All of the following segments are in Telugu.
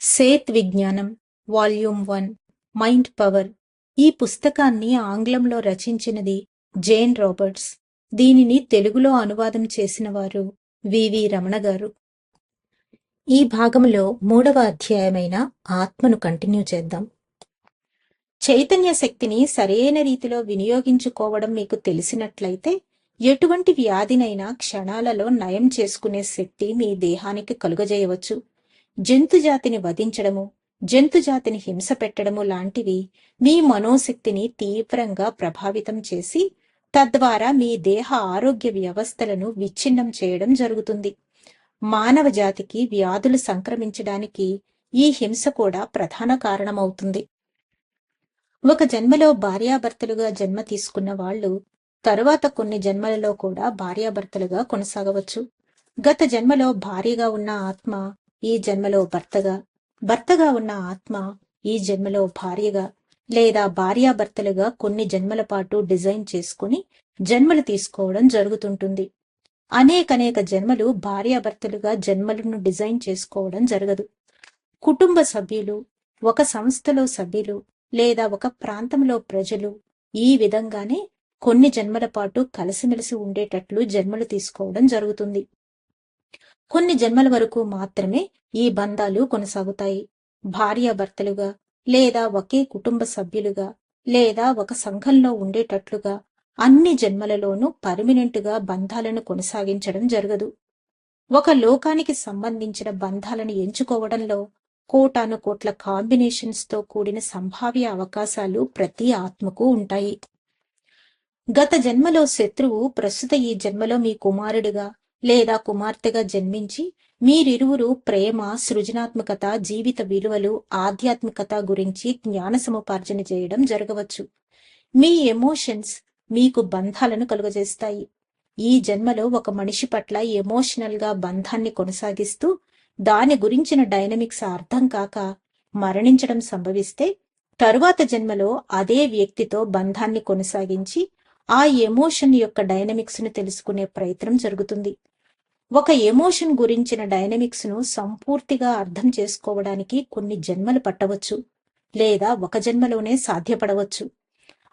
సేత్ విజ్ఞానం వాల్యూమ్ వన్ మైండ్ పవర్. ఈ పుస్తకాన్ని ఆంగ్లంలో రచించినది జేన్ రాబర్ట్స్. దీనిని తెలుగులో అనువాదం చేసిన వారు వివి రమణ గారు. ఈ భాగంలో మూడవ అధ్యాయమైన ఆత్మను కంటిన్యూ చేద్దాం. చైతన్య శక్తిని సరైన రీతిలో వినియోగించుకోవడం మీకు తెలిసినట్లయితే ఎటువంటి వ్యాధినైనా క్షణాలలో నయం చేసుకునే శక్తి మీ దేహానికి కలుగజేయవచ్చు. జంతుజాతిని వధించడము జంతుజాతిని హింస పెట్టడము లాంటివి మీ మనోశక్తిని తీవ్రంగా ప్రభావితం చేసి తద్వారా మీ దేహ ఆరోగ్య వ్యవస్థలను విచ్ఛిన్నం చేయడం జరుగుతుంది. మానవ జాతికి వ్యాధులు సంక్రమించడానికి ఈ హింస కూడా ప్రధాన కారణమవుతుంది. ఒక జన్మలో భార్యాభర్తలుగా జన్మ తీసుకున్న వాళ్ళు తరువాత కొన్ని జన్మలలో కూడా భార్యాభర్తలుగా కొనసాగవచ్చు. గత జన్మలో భార్యగా ఉన్న ఆత్మ ఈ జన్మలో భర్తగా భర్తగా ఉన్న ఆత్మ ఈ జన్మలో భార్యగా లేదా భార్యాభర్తలుగా కొన్ని జన్మల పాటు డిజైన్ చేసుకుని జన్మలు తీసుకోవడం జరుగుతుంటుంది. అనేకనేక జన్మలు భార్యాభర్తలుగా జన్మలను డిజైన్ చేసుకోవడం జరగదు. కుటుంబ సభ్యులు ఒక సంస్థలో సభ్యులు లేదా ఒక ప్రాంతంలో ప్రజలు ఈ విధంగానే కొన్ని జన్మల పాటు కలిసిమెలిసి ఉండేటట్లు జన్మలు తీసుకోవడం జరుగుతుంది. కొన్ని జన్మల వరకు మాత్రమే ఈ బంధాలు కొనసాగుతాయి. భార్యాభర్తలుగా లేదా ఒకే కుటుంబ సభ్యులుగా లేదా ఒక సంఘంలో ఉండేటట్లుగా అన్ని జన్మలలోనూ పర్మినెంట్గా బంధాలను కొనసాగించడం జరగదు. ఒక లోకానికి సంబంధించిన బంధాలను ఎంచుకోవడంలో కోటాను కోట్ల కాంబినేషన్స్తో కూడిన సంభావ్య అవకాశాలు ప్రతి ఆత్మకు ఉంటాయి. గత జన్మలో శత్రువు ప్రస్తుత ఈ జన్మలో మీ కుమారుడిగా లేదా కుమార్తెగా జన్మించి మీరిరువురు ప్రేమ సృజనాత్మకత జీవిత విలువలు ఆధ్యాత్మికత గురించి జ్ఞాన సముపార్జన చేయడం జరగవచ్చు. మీ ఎమోషన్స్ మీకు బంధాలను కలుగజేస్తాయి. ఈ జన్మలో ఒక మనిషి పట్ల ఎమోషనల్గా బంధాన్ని కొనసాగిస్తూ దాని గురించిన డైనమిక్స్ అర్థం కాక మరణించడం సంభవిస్తే తరువాత జన్మలో అదే వ్యక్తితో బంధాన్ని కొనసాగించి ఆ ఎమోషన్ యొక్క డైనమిక్స్ను తెలుసుకునే ప్రయత్నం జరుగుతుంది. ఒక ఎమోషన్ గురించిన డైనమిక్స్ను సంపూర్తిగా అర్థం చేసుకోవడానికి కొన్ని జన్మలు పట్టవచ్చు లేదా ఒక జన్మలోనే సాధ్యపడవచ్చు.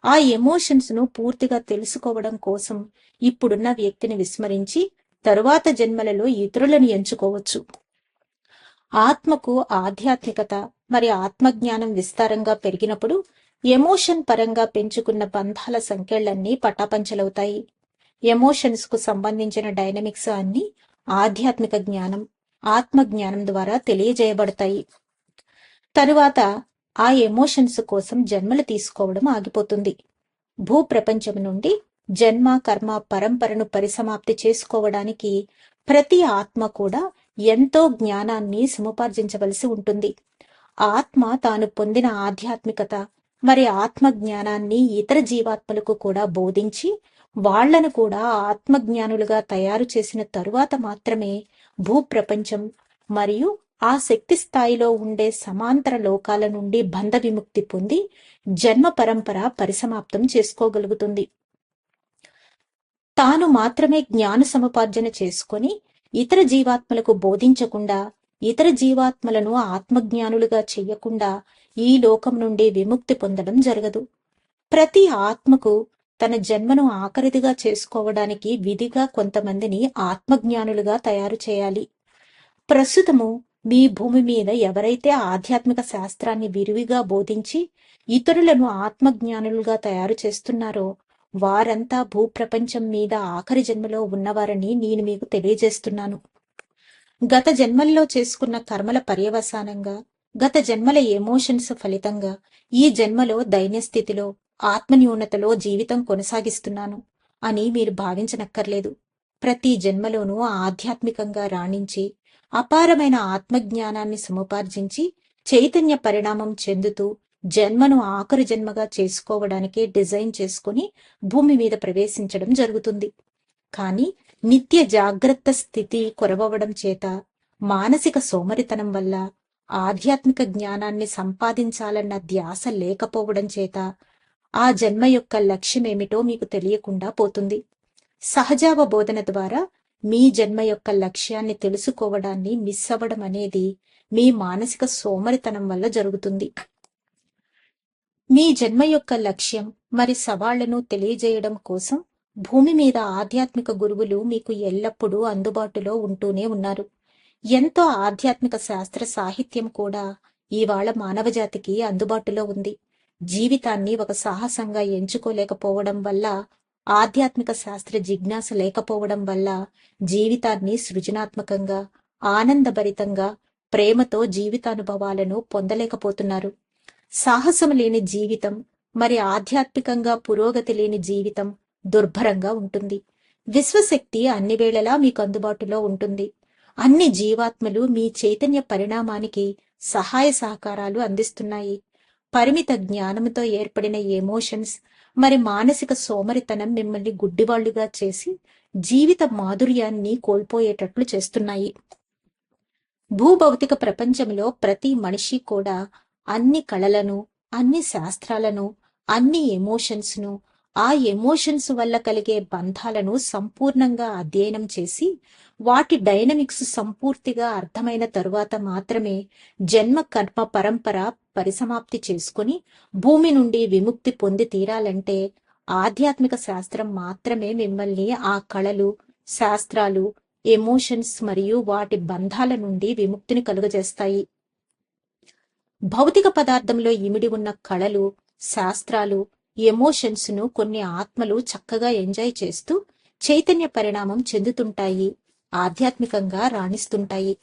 ఆ ఎమోషన్స్ను పూర్తిగా తెలుసుకోవడం కోసం ఇప్పుడున్న వ్యక్తిని విస్మరించి తరువాత జన్మలలో ఇతరులను ఎంచుకోవచ్చు. ఆత్మకు ఆధ్యాత్మికత మరి ఆత్మజ్ఞానం విస్తారంగా పెరిగినప్పుడు ఎమోషన్ పరంగా పెంచుకున్న బంధాల సంఖ్యలన్నీ పటాపంచలవుతాయి. ఎమోషన్స్కు సంబంధించిన డైనమిక్స్ అన్ని ఆధ్యాత్మిక జ్ఞానం ఆత్మ జ్ఞానం ద్వారా తెలియజేయబడతాయి. తరువాత ఆ ఎమోషన్స్ కోసం జన్మలు తీసుకోవడం ఆగిపోతుంది. భూ ప్రపంచం నుండి జన్మ కర్మ పరంపరను పరిసమాప్తి చేసుకోవడానికి ప్రతి ఆత్మ కూడా ఎంతో జ్ఞానాన్ని సముపార్జించవలసి ఉంటుంది. ఆత్మ తాను పొందిన ఆధ్యాత్మికత మరి ఆత్మ జ్ఞానాన్ని ఇతర జీవాత్మలకు కూడా బోధించి వాళ్ళను కూడా ఆత్మజ్ఞానులుగా తయారు చేసిన తరువాత మాత్రమే భూప్రపంచం మరియు ఆ శక్తి స్థాయిలో ఉండే సమాంతర లోకాల నుండి బంధ విముక్తి పొంది జన్మ పరంపర పరిసమాప్తం చేసుకోగలుగుతుంది. తాను మాత్రమే జ్ఞాన సముపార్జన చేసుకొని ఇతర జీవాత్మలకు బోధించకుండా ఇతర జీవాత్మలను ఆత్మజ్ఞానులుగా చెయ్యకుండా ఈ లోకం నుండి విముక్తి పొందడం జరగదు. ప్రతి ఆత్మకు తన జన్మను ఆఖరిదిగా చేసుకోవడానికి విధిగా కొంతమందిని ఆత్మజ్ఞానులుగా తయారు చేయాలి. ప్రస్తుతము మీ భూమి మీద ఎవరైతే ఆధ్యాత్మిక శాస్త్రాన్ని విరివిగా బోధించి ఇతరులను ఆత్మజ్ఞానులుగా తయారు చేస్తున్నారో వారంతా భూప్రపంచం మీద ఆఖరి జన్మలో ఉన్నవారని నేను మీకు తెలియజేస్తున్నాను. గత జన్మల్లో చేసుకున్న కర్మల పర్యవసానంగా గత జన్మల ఎమోషన్స్ ఫలితంగా ఈ జన్మలో దైన్యస్థితిలో ఆత్మన్యూనతలో జీవితం కొనసాగిస్తున్నాను అని మీరు భావించనక్కర్లేదు. ప్రతి జన్మలోనూ ఆధ్యాత్మికంగా రాణించి అపారమైన ఆత్మజ్ఞానాన్ని సముపార్జించి చైతన్య పరిణామం చెందుతూ జన్మను ఆఖరి జన్మగా చేసుకోవడానికే డిజైన్ చేసుకుని భూమి మీద ప్రవేశించడం జరుగుతుంది. కానీ నిత్య జాగ్రత్త స్థితి కొరవడం చేత మానసిక సోమరితనం వల్ల ఆధ్యాత్మిక జ్ఞానాన్ని సంపాదించాలన్న ధ్యాస లేకపోవడం చేత ఆ జన్మ యొక్క లక్ష్యమేమిటో మీకు తెలియకుండా పోతుంది. సహజావ బోధన ద్వారా మీ జన్మ యొక్క లక్ష్యాన్ని తెలుసుకోవడాన్ని మిస్ అవ్వడం అనేది మీ మానసిక సోమరితనం వల్ల జరుగుతుంది. మీ జన్మ యొక్క లక్ష్యం మరి సవాళ్ళను తెలియజేయడం కోసం భూమి మీద ఆధ్యాత్మిక గురువులు మీకు ఎల్లప్పుడూ అందుబాటులో ఉంటూనే ఉన్నారు. ఎంతో ఆధ్యాత్మిక శాస్త్ర సాహిత్యం కూడా ఇవాళ మానవజాతికి అందుబాటులో ఉంది. జీవితాన్ని ఒక సాహసంగా ఎంచుకోలేకపోవడం వల్ల ఆధ్యాత్మిక శాస్త్ర జిజ్ఞాస లేకపోవడం వల్ల జీవితాన్ని సృజనాత్మకంగా ఆనందభరితంగా ప్రేమతో జీవితానుభవాలను పొందలేకపోతున్నారు. సాహసం లేని జీవితం మరి ఆధ్యాత్మికంగా పురోగతి లేని జీవితం దుర్భరంగా ఉంటుంది. విశ్వశక్తి అన్ని వేళలా మీకు అందుబాటులో ఉంటుంది. అన్ని జీవాత్మలు మీ చైతన్య పరిణామానికి సహాయ సహకారాలు అందిస్తున్నాయి. పరిమిత జ్ఞానంతో ఏర్పడిన ఎమోషన్స్ మరి మానసిక సోమరితనం మిమ్మల్ని గుడ్డివాళ్ళుగా చేసి జీవిత మాధుర్యాన్ని కోల్పోయేటట్లు చేస్తున్నాయి. భూభౌతిక ప్రపంచంలో ప్రతి మనిషి కూడా అన్ని కళలను అన్ని శాస్త్రాలను అన్ని ఎమోషన్స్ను ఆ ఎమోషన్స్ వల్ల కలిగే బంధాలను సంపూర్ణంగా అధ్యయనం చేసి వాటి డైనమిక్స్ సంపూర్తిగా అర్థమైన తరువాత మాత్రమే జన్మ కర్మ పరంపర పరిసమాప్తి చేసుకుని భూమి నుండి విముక్తి పొంది తీరాలంటే ఆధ్యాత్మిక శాస్త్రం మాత్రమే మిమ్మల్ని ఆ కళలు శాస్త్రాలు ఎమోషన్స్ మరియు వాటి బంధాల నుండి విముక్తిని కలుగజేస్తాయి. భౌతిక పదార్థంలో ఇమిడి ఉన్న కళలు శాస్త్రాలు ఎమోషన్స్ను కొన్ని ఆత్మలు చక్కగా ఎంజాయ్ చేస్తూ చైతన్య పరిణామం చెందుతుంటాయి ఆధ్యాత్మికంగా రాణిస్తుంటాయి.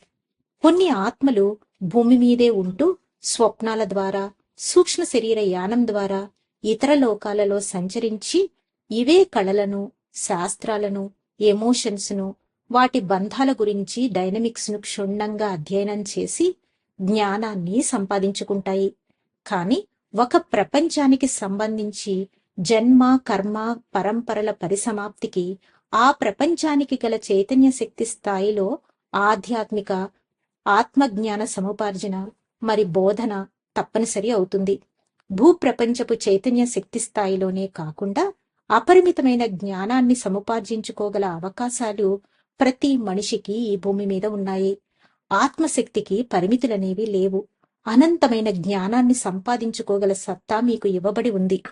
కొన్ని ఆత్మలు భూమి మీదే ఉంటూ స్వప్నాల ద్వారా సూక్ష్మ శరీర యానం ద్వారా ఇతర లోకాలలో సంచరించి ఇవే కళలను శాస్త్రాలను ఎమోషన్స్ను వాటి బంధాల గురించి డైనమిక్స్ను క్షుణ్ణంగా అధ్యయనం చేసి జ్ఞానాన్ని సంపాదించుకుంటాయి. కాని ఒక ప్రపంచానికి సంబంధించి జన్మ కర్మ పరంపరల పరిసమాప్తికి ఆ ప్రపంచానికి గల చైతన్య శక్తి స్థాయిలో ఆధ్యాత్మిక ఆత్మజ్ఞాన సముపార్జన మరి బోధన తప్పనిసరి అవుతుంది. భూప్రపంచపు చైతన్య శక్తి స్థాయిలోనే కాకుండా అపరిమితమైన జ్ఞానాన్ని సముపార్జించుకోగల అవకాశాలు ప్రతి మనిషికి ఈ భూమి మీద ఉన్నాయి. ఆత్మశక్తికి పరిమితులనేవి లేవు. అనంతమైన జ్ఞానాన్ని సంపాదించుకోగల సత్తా మీకు ఇవ్వబడి ఉంది.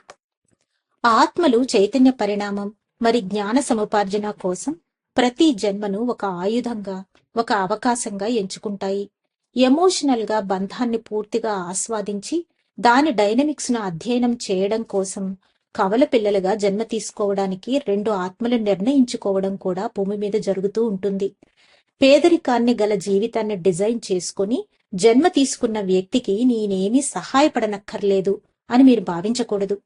ఆత్మలు చైతన్య పరిణామం మరి జ్ఞాన సముపార్జన కోసం ప్రతి జన్మను ఒక ఆయుధంగా ఒక అవకాశంగా ఎంచుకుంటాయి. ఎమోషనల్గా బంధాన్ని పూర్తిగా ఆస్వాదించి దాని డైనమిక్స్ను అధ్యయనం చేయడం కోసం కవల పిల్లలుగా జన్మ తీసుకోవడానికి రెండు ఆత్మలు నిర్ణయించుకోవడం కూడా భూమి మీద జరుగుతూ ఉంటుంది. పేదరికాన్ని గల జీవితాన్ని డిజైన్ చేసుకుని జన్మ తీసుకున్న వ్యక్తికి నేనేమీ సహాయపడనక్కర్లేదు అని మీరు భావించకూడదు.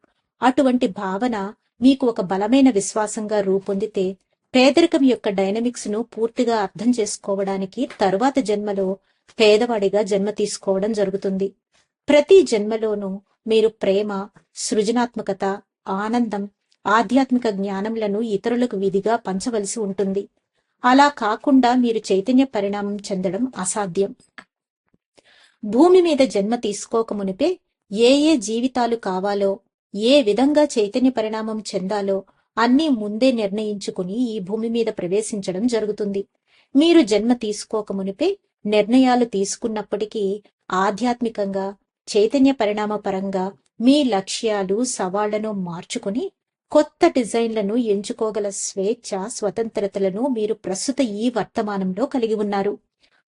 అటువంటి భావన మీకు ఒక బలమైన విశ్వాసంగా రూపొందితే పేదరికం యొక్క డైనమిక్స్ను పూర్తిగా అర్థం చేసుకోవడానికి తరువాత జన్మలో పేదవాడిగా జన్మ తీసుకోవడం జరుగుతుంది. ప్రతి జన్మలోనూ మీరు ప్రేమ సృజనాత్మకత ఆనందం ఆధ్యాత్మిక జ్ఞానంలను ఇతరులకు విధిగా పంచవలసి ఉంటుంది. అలా కాకుండా మీరు చైతన్య పరిణామం చెందడం అసాధ్యం. భూమి మీద జన్మ తీసుకోక మునిపే ఏ ఏ జీవితాలు కావాలో ఏ విధంగా చైతన్య పరిణామం చెందాలో అన్నీ ముందే నిర్ణయించుకుని ఈ భూమి మీద ప్రవేశించడం జరుగుతుంది. మీరు జన్మ తీసుకోక మునిపే నిర్ణయాలు తీసుకున్నప్పటికీ ఆధ్యాత్మికంగా చైతన్య పరిణామ పరంగా మీ లక్ష్యాలు సవాళ్ళను మార్చుకుని కొత్త డిజైన్లను ఎంచుకోగల స్వేచ్ఛ స్వతంత్రతలను మీరు ప్రస్తుత ఈ వర్తమానంలో కలిగి ఉన్నారు.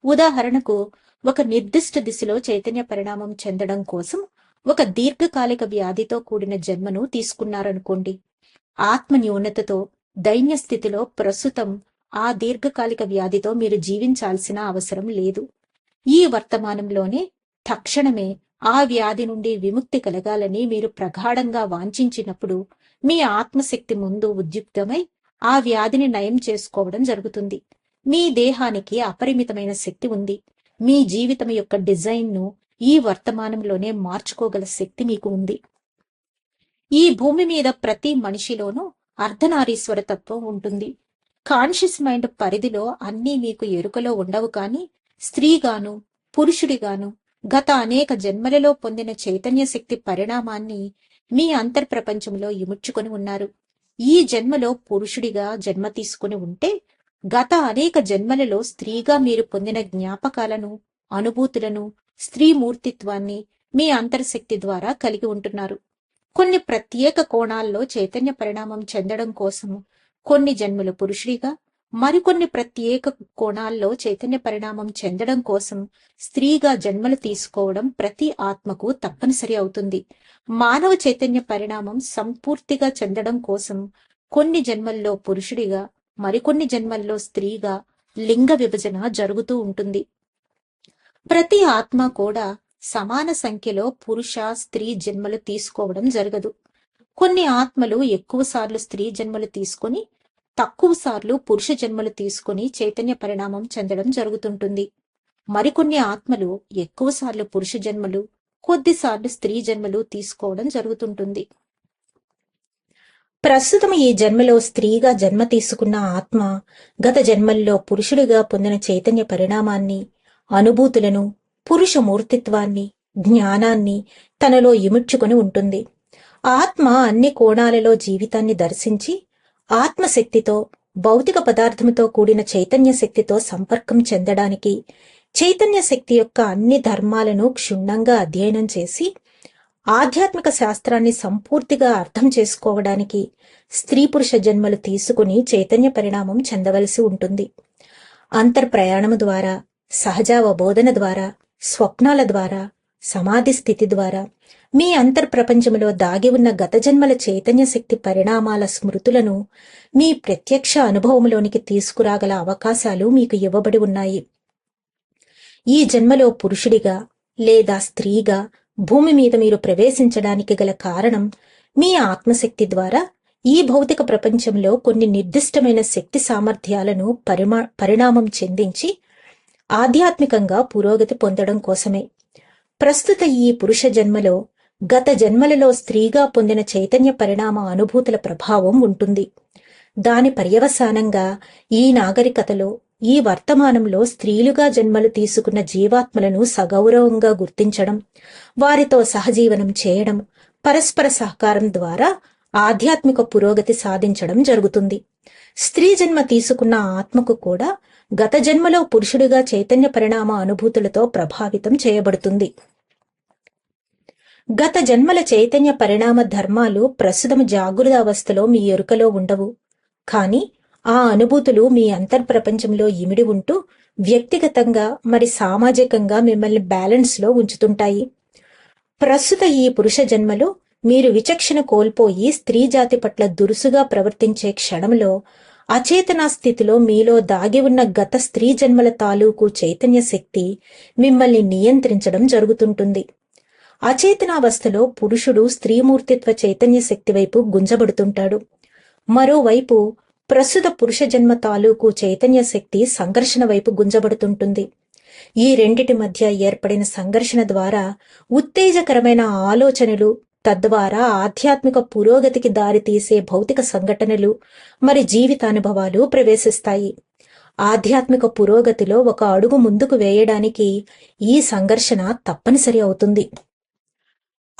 ఉదాహరణకు ఒక నిర్దిష్ట దిశలో చైతన్య పరిణామం చెందడం కోసం ఒక దీర్ఘకాలిక వ్యాధితో కూడిన జన్మను తీసుకున్నారనుకోండి. ఆత్మ న్యూనతతో దైన్య స్థితిలో ప్రస్తుతం ఆ దీర్ఘకాలిక వ్యాధితో మీరు జీవించాల్సిన అవసరం లేదు. ఈ వర్తమానంలోనే తక్షణమే ఆ వ్యాధి నుండి విముక్తి కలగాలని మీరు ప్రగాఢంగా వాంఛించినప్పుడు మీ ఆత్మశక్తి ముందు ఉద్యుక్తమై ఆ వ్యాధిని నయం చేసుకోవడం జరుగుతుంది. మీ దేహానికి అపరిమితమైన శక్తి ఉంది. మీ జీవితం యొక్క డిజైన్ను ఈ వర్తమానంలోనే మార్చుకోగల శక్తి మీకు ఉంది. ఈ భూమి మీద ప్రతి మనిషిలోనూ అర్ధనారీశ్వర తత్వం ఉంటుంది. కాన్షియస్ మైండ్ పరిధిలో అన్నీ మీకు ఎరుకలో ఉండవు కానీ స్త్రీగాను పురుషుడిగాను గత అనేక జన్మలలో పొందిన చైతన్య శక్తి పరిణామాన్ని మీ అంతర్ప్రపంచంలో ఇముడ్చుకొని ఉన్నారు. ఈ జన్మలో పురుషుడిగా జన్మ తీసుకుని ఉంటే గత అనేక జన్మలలో స్త్రీగా మీరు పొందిన జ్ఞాపకాలను అనుభూతులను స్త్రీ మూర్తిత్వాన్ని మీ అంతర్శక్తి ద్వారా కలిగి ఉంటున్నారు. కొన్ని ప్రత్యేక కోణాల్లో చైతన్య పరిణామం చెందడం కోసం కొన్ని జన్మలు పురుషుడిగా మరికొన్ని ప్రత్యేక కోణాల్లో చైతన్య పరిణామం చెందడం కోసం స్త్రీగా జన్మలు తీసుకోవడం ప్రతి ఆత్మకు తప్పనిసరి అవుతుంది. మానవ చైతన్య పరిణామం సంపూర్తిగా చెందడం కోసం కొన్ని జన్మల్లో పురుషుడిగా మరికొన్ని జన్మల్లో స్త్రీగా లింగ విభజన జరుగుతూ ఉంటుంది. ప్రతి ఆత్మ కూడా సమాన సంఖ్యలో పురుష స్త్రీ జన్మలు తీసుకోవడం జరగదు. కొన్ని ఆత్మలు ఎక్కువ సార్లు స్త్రీ జన్మలు తీసుకొని తక్కువ సార్లు పురుష జన్మలు తీసుకొని చైతన్య పరిణామం చెందడం జరుగుతుంటుంది. మరికొన్ని ఆత్మలు ఎక్కువ సార్లు పురుష జన్మలు కొద్దిసార్లు స్త్రీ జన్మలు తీసుకోవడం జరుగుతుంటుంది. ప్రస్తుతం ఈ జన్మలో స్త్రీగా జన్మ తీసుకున్న ఆత్మ గత జన్మల్లో పురుషుడిగా పొందిన చైతన్య పరిణామాన్ని అనుభూతులను పురుష మూర్తిత్వాన్ని జ్ఞానాన్ని తనలో ఇముడ్చుకొని ఉంటుంది. ఆత్మ అన్ని కోణాలలో జీవితాన్ని దర్శించి ఆత్మశక్తితో భౌతిక పదార్థముతో కూడిన చైతన్య శక్తితో సంపర్కం చెందడానికి చైతన్య శక్తి యొక్క అన్ని ధర్మాలను క్షుణ్ణంగా అధ్యయనం చేసి ఆధ్యాత్మిక శాస్త్రాన్ని సంపూర్తిగా అర్థం చేసుకోవడానికి స్త్రీ పురుష జన్మలు తీసుకుని చైతన్య పరిణామం చెందవలసి ఉంటుంది. అంతర్ప్రయాణము ద్వారా సహజావబోధన ద్వారా స్వప్నాల ద్వారా సమాధి స్థితి ద్వారా మీ అంతర్ప్రపంచంలో దాగి ఉన్న గత జన్మల చైతన్య శక్తి పరిణామాల స్మృతులను మీ ప్రత్యక్ష అనుభవంలోనికి తీసుకురాగల అవకాశాలు మీకు ఇవ్వబడి ఉన్నాయి. ఈ జన్మలో పురుషుడిగా లేదా స్త్రీగా భూమి మీద మీరు ప్రవేశించడానికి గల కారణం మీ ఆత్మశక్తి ద్వారా ఈ భౌతిక ప్రపంచంలో కొన్ని నిర్దిష్టమైన శక్తి సామర్థ్యాలను పరిమా పరిణామం చెందించి ఆధ్యాత్మికంగా పురోగతి పొందడం కోసమే. ప్రస్తుత ఈ పురుష జన్మలో గత జన్మలలో స్త్రీగా పొందిన చైతన్య పరిణామ అనుభూతుల ప్రభావం ఉంటుంది. దాని పర్యవసానంగా ఈ నాగరికతలో ఈ వర్తమానంలో స్త్రీలుగా జన్మలు తీసుకున్న జీవాత్మలను సగౌరవంగా గుర్తించడం వారితో సహజీవనం చేయడం పరస్పర సహకారం ద్వారా ఆధ్యాత్మిక పురోగతి సాధించడం జరుగుతుంది. స్త్రీ జన్మ తీసుకున్న ఆత్మకు కూడా గత జన్మలో పురుషుడిగా చైతన్య పరిణామ అనుభూతులతో ప్రభావితం చేయబడుతుంది. గత జన్మల చైతన్య పరిణామ ధర్మాలు ప్రస్తుతం జాగృత అవస్థలో మీ ఎరుకలో ఉండవు. కానీ ఆ అనుభూతులు మీ అంతర్ప్రపంచంలో ఇమిడి ఉంటూ వ్యక్తిగతంగా మరి సామాజికంగా మిమ్మల్ని బ్యాలెన్స్లో ఉంచుతుంటాయి. ప్రస్తుత ఈ పురుష జన్మలో మీరు విచక్షణ కోల్పోయి స్త్రీ జాతి పట్ల దురుసుగా ప్రవర్తించే క్షణంలో అచేతన స్థితిలో మీలో దాగి ఉన్న గత స్త్రీ జన్మల తాలూకు చైతన్య శక్తి మిమ్మల్ని నియంత్రించడం జరుగుతుంటుంది. అచేతనావస్థలో పురుషుడు స్త్రీమూర్తిత్వ చైతన్య శక్తి వైపు గుంజబడుతుంటాడు. మరోవైపు ప్రస్తుత పురుష జన్మ తాలూకు చైతన్య శక్తి సంఘర్షణ వైపు గుంజబడుతుంటుంది. ఈ రెండిటి మధ్య ఏర్పడిన సంఘర్షణ ద్వారా ఉత్తేజకరమైన ఆలోచనలు తద్వారా ఆధ్యాత్మిక పురోగతికి దారితీసే భౌతిక సంఘటనలు మరి జీవితానుభవాలు ప్రవేశిస్తాయి. ఆధ్యాత్మిక పురోగతిలో ఒక అడుగు ముందుకు వేయడానికి ఈ సంఘర్షణ తప్పనిసరి అవుతుంది.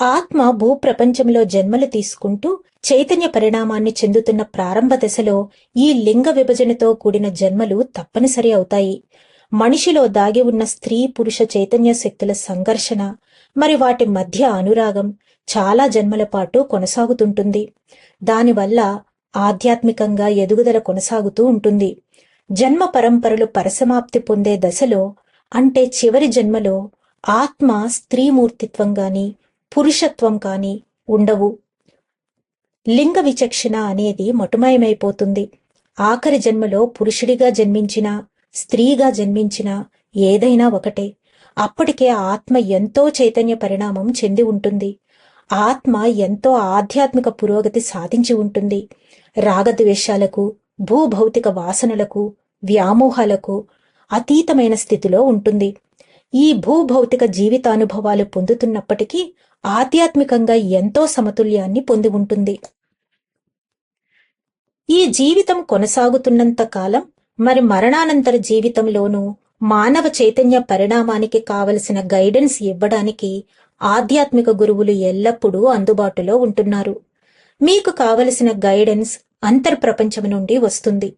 ఆత్మ భూప్రపంచంలో జన్మలు తీసుకుంటూ చైతన్య పరిణామాన్ని చెందుతున్న ప్రారంభ దశలో ఈ లింగ విభజనతో కూడిన జన్మలు తప్పనిసరి అవుతాయి. మనిషిలో దాగి ఉన్న స్త్రీ పురుష చైతన్య శక్తుల సంఘర్షణ మరి వాటి మధ్య అనురాగం చాలా జన్మల పాటు కొనసాగుతుంటుంది. దానివల్ల ఆధ్యాత్మికంగా ఎదుగుదల కొనసాగుతూ ఉంటుంది. జన్మ పరంపరలు పరసమాప్తి పొందే దశలో అంటే చివరి జన్మలో ఆత్మ స్త్రీమూర్తిత్వం గాని పురుషత్వం కానీ ఉండవు. లింగ విచక్షణ అనేది మటుమాయమైపోతుంది. ఆఖరి జన్మలో పురుషుడిగా జన్మించిన స్త్రీగా జన్మించిన ఏదైనా ఒకటే. అప్పటికే ఆత్మ ఎంతో చైతన్య పరిణామం చెంది ఉంటుంది. ఆత్మ ఎంతో ఆధ్యాత్మిక పురోగతి సాధించి ఉంటుంది. రాగద్వేషాలకు భూభౌతిక వాసనలకు వ్యామోహాలకు అతీతమైన స్థితిలో ఉంటుంది. ఈ భూభౌతిక జీవితానుభవాలు పొందుతున్నప్పటికీ ఆధ్యాత్మికంగా ఎంతో సమతుల్యాన్ని పొంది ఉంటుంది. ఈ జీవితం కొనసాగుతున్నంత కాలం మరి మరణానంతర జీవితంలోనూ మానవ చైతన్య పరిణామానికి కావలసిన గైడెన్స్ ఇవ్వడానికి ఆధ్యాత్మిక గురువులు ఎల్లప్పుడూ అందుబాటులో ఉంటున్నారు. మీకు కావలసిన గైడెన్స్ అంతర్ప్రపంచం నుండి వస్తుంది.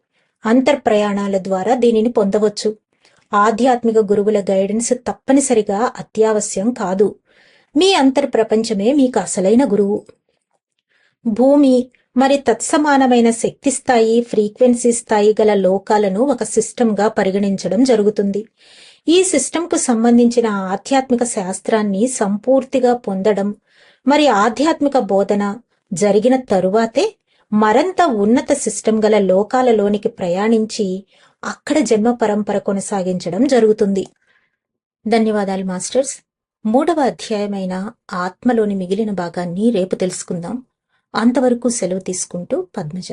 అంతర్ప్రయాణాల ద్వారా దీనిని పొందవచ్చు. ఆధ్యాత్మిక గురువుల గైడెన్స్ తప్పనిసరిగా అత్యావశ్యం కాదు. మీ అంతర్ ప్రపంచమే మీకు అసలైన గురువు. భూమి మరి తత్సమానమైన శక్తి స్థాయి ఫ్రీక్వెన్సీ స్థాయి గల లోకాలను ఒక సిస్టమ్గా పరిగణించడం జరుగుతుంది. ఈ సిస్టంకు సంబంధించిన ఆధ్యాత్మిక శాస్త్రాన్ని సంపూర్తిగా పొందడం మరి ఆధ్యాత్మిక బోధన జరిగిన తరువాతే మరంత ఉన్నత సిస్టం గల లోకాలలోనికి ప్రయాణించి అక్కడ జన్మ పరంపర కొనసాగించడం జరుగుతుంది. ధన్యవాదాలు మాస్టర్స్. మూడవ అధ్యాయమైన ఆత్మలోని మిగిలిన భాగాన్ని రేపు తెలుసుకుందాం. అంతవరకు సెలవు తీసుకుంటూ పద్మజ.